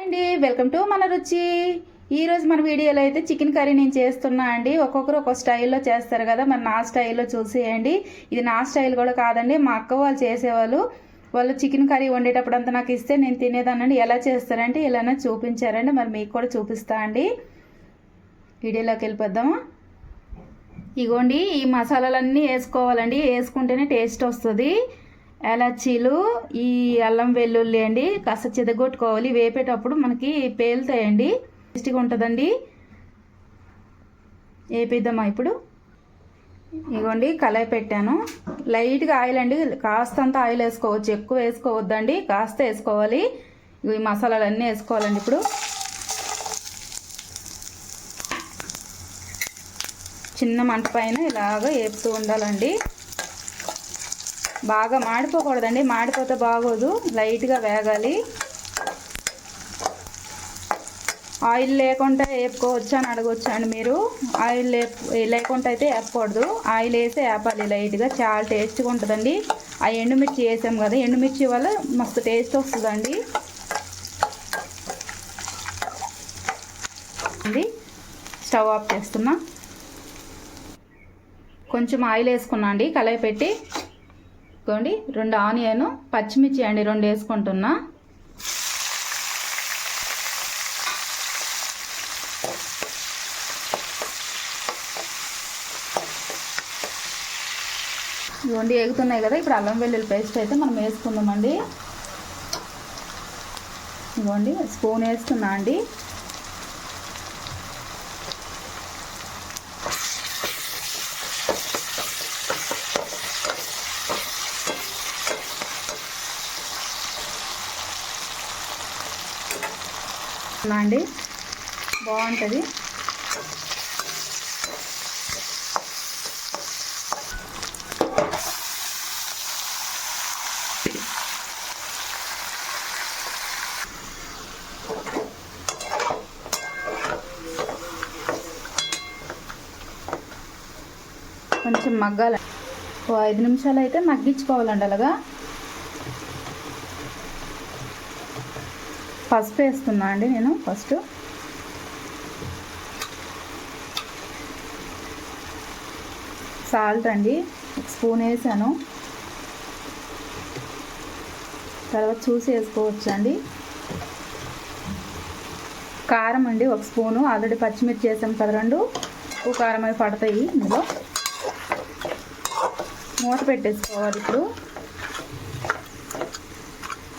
అండి welcome to మన రుచి. ఈరోజు మన వీడియోలో అయితే చికెన్ కర్రీ నేను చేస్తున్నా అండి. ఒక్కొక్కరు ఒక్కొక్క స్టైల్లో చేస్తారు కదా మరి నా స్టైల్లో చూసేయండి. ఇది నా స్టైల్ కూడా కాదండి మా అక్క వాళ్ళు చేసేవాళ్ళు. వాళ్ళు చికెన్ కర్రీ వండేటప్పుడు అంతా నాకు ఇస్తే నేను తినేదానండి ఎలా చేస్తారంటే ఇలానే చూపించారండి. మరి మీకు కూడా చూపిస్తా అండి. వీడియోలోకి వెళ్ళిపోద్దాము ఇగోండి ఈ మసాలాలన్నీ వేసుకోవాలండి. వేసుకుంటేనే టేస్ట్ వస్తుంది. ఎలచీలు ఈ అల్లం వెల్లుల్లి అండి కాస్త చెదగొట్టుకోవాలి వేపేటప్పుడు మనకి పేలుతాయండి. టేస్టీగా ఉంటుందండి. వేపిద్దామా ఇప్పుడు? ఇగోండి కలాయి పెట్టాను. లైట్గా ఆయిల్ అండి. కాస్తంత ఆయిల్ వేసుకోవచ్చు. ఎక్కువ వేసుకోవద్దండి. కాస్త వేసుకోవాలి. ఈ మసాలాలన్నీ వేసుకోవాలండి ఇప్పుడు. చిన్న మంట పైన ఇలాగ వేపుతూ ఉండాలండి. బాగా మాడిపోకూడదండి. మాడిపోతే బాగోదు. లైట్గా వేగాలి. ఆయిల్ లేకుండా వేపుకోవచ్చు అని అడగవచ్చు అండి మీరు? ఆయిల్ లేకుండా అయితే వేపకూడదు ఆయిల్ వేసి వేపాలి లైట్గా. చాలా టేస్ట్గా ఉంటుందండి. ఆ ఎండుమిర్చి వేసాం కదా ఎండుమిర్చి వల్ల మస్తు టేస్ట్ వస్తుందండి. స్టవ్ ఆఫ్ చేస్తున్నా. కొంచెం ఆయిల్ వేసుకున్నా అండి కళాయి పెట్టి. ఇదిగోండి రెండు ఆనియన్ పచ్చిమిర్చి అండి రెండు వేసుకుంటున్నా. ఇవ్వండి ఎగుతున్నాయి కదా. ఇప్పుడు అల్లం వెల్లుల్లి పేస్ట్ అయితే మనం వేసుకుందామండి. ఇవ్వండి స్పూన్ వేస్తున్నా అండి. అండి. బాగుంటుంది. కొంచెం మగ్గాలి ఓ ఐదు నిమిషాలు అయితే మగ్గించుకోవాలండి అలాగా? పసుపు వేస్తున్నా అండి నేను ఫస్ట్. సాల్ట్ అండి ఒక స్పూన్ వేసాను. తర్వాత చూసి వేసుకోవచ్చు అండి కారం అండి ఒక స్పూను. ఆల్రెడీ పచ్చిమిర్చి వేసాం కదా రెండు. ఉప్పు కారం అవి పడతాయి ఇందులో. మూత పెట్టేసుకోవాలి ఇప్పుడు.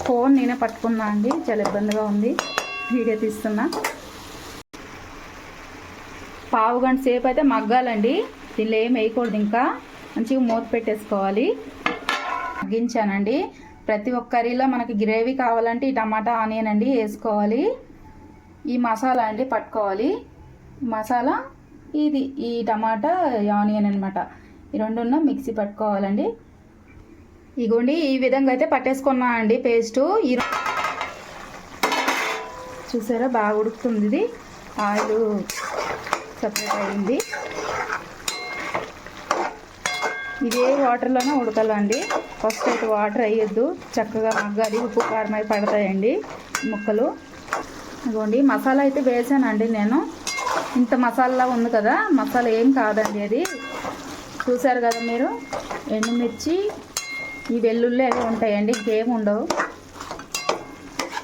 ఫోన్ నేనే పట్టుకున్నా అండి. చాలా ఇబ్బందిగా ఉంది. వీడియో తీస్తున్నా. పావు గంట సేపు అయితే మగ్గాలండి. దీనిలో ఏం వేయకూడదు ఇంకా. మంచిగా మూత పెట్టేసుకోవాలి. మగ్గించానండి. ప్రతి ఒక్క కర్రీలో మనకి గ్రేవీ కావాలంటే ఈ టమాటా ఆనియన్ అండి వేసుకోవాలి. ఈ మసాలా అండి పట్టుకోవాలి. మసాలా ఇది ఈ టమాటా ఆనియన్ అనమాట ఈ రెండున్న మిక్సీ పట్టుకోవాలండి. ఇగోండి ఈ విధంగా అయితే పట్టేసుకున్నా అండి పేస్టు. ఈ చూసారా బాగా ఉడుకుతుంది ఇది. ఆయిల్ సపరేట్ అయింది. ఇదే వాటర్లోనే ఉడకాలండి. ఫస్ట్ అయితే వాటర్ అయ్యొద్దు చక్కగా మగ్గాలి. ఉప్పు కారం అయి పడతాయండి ముక్కలు. ఇదిగోండి మసాలా అయితే వేసానండి నేను. ఇంత మసాలా ఉంది కదా మసాలా ఏం కాదండి అది. చూసారు కదా మీరు? ఎండుమిర్చి ఈ వెల్లుల్లి అవి ఉంటాయండి ఇంకేమి ఉండవు.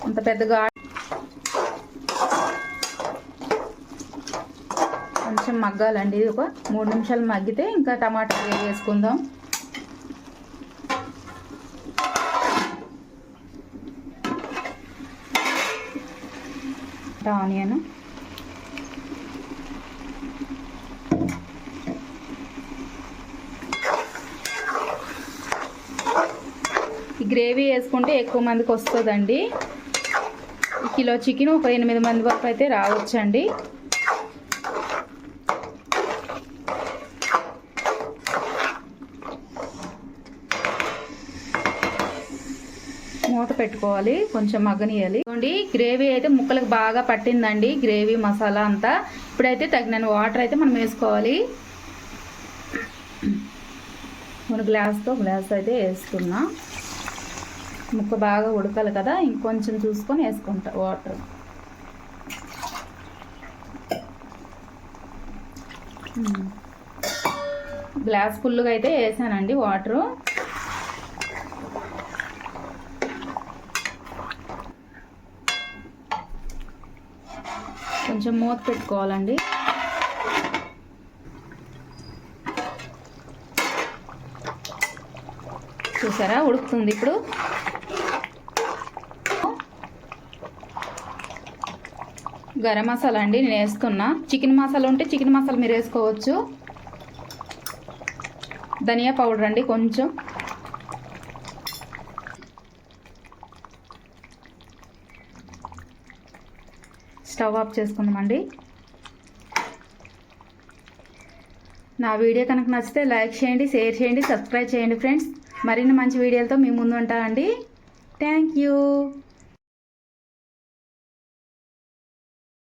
అంత పెద్దగా కొంచెం మగ్గాలండి. ఇది ఒక మూడు నిమిషాలు మగ్గితే ఇంకా టమాటా వేసుకుందాం. ఆనియన్ గ్రేవీ వేసుకుంటే ఎక్కువ మందికి వస్తుందండి. కిలో చికెన్ ఒక ఎనిమిది మంది వరకు అయితే రావచ్చండి. మూత పెట్టుకోవాలి కొంచెం మగ్గనియాలి చూడండి గ్రేవీ అయితే ముక్కలకు బాగా పట్టిందండి గ్రేవీ మసాలా అంతా. ఇప్పుడైతే తగిన వాటర్ అయితే మనం వేసుకోవాలి. మన గ్లాస్తో గ్లాస్ అయితే వేసుకున్నాం ముక్క బాగా ఉడకాలి కదా ఇంకొంచెం చూసుకొని వేసుకుంటా వాటర్. గ్లాస్ ఫుల్గా అయితే వేసానండి వాటరు. కొంచెం మూత పెట్టుకోవాలండి. చూసారా ఉడుకుతుంది ఇప్పుడు? గరం మసాలా అండి నేను వేస్తున్నా. చికెన్ మసాలా ఉంటే చికెన్ మసాలా మీరు వేసుకోవచ్చు. ధనియా పౌడర్ అండి కొంచెం. స్టవ్ ఆఫ్ చేసుకుందామండి. నా వీడియో కనుక నచ్చితే లైక్ చేయండి షేర్ చేయండి సబ్స్క్రైబ్ చేయండి ఫ్రెండ్స్. మరిన్ని మంచి వీడియోలతో మీ ముందు ఉంటానండి థ్యాంక్ యూ.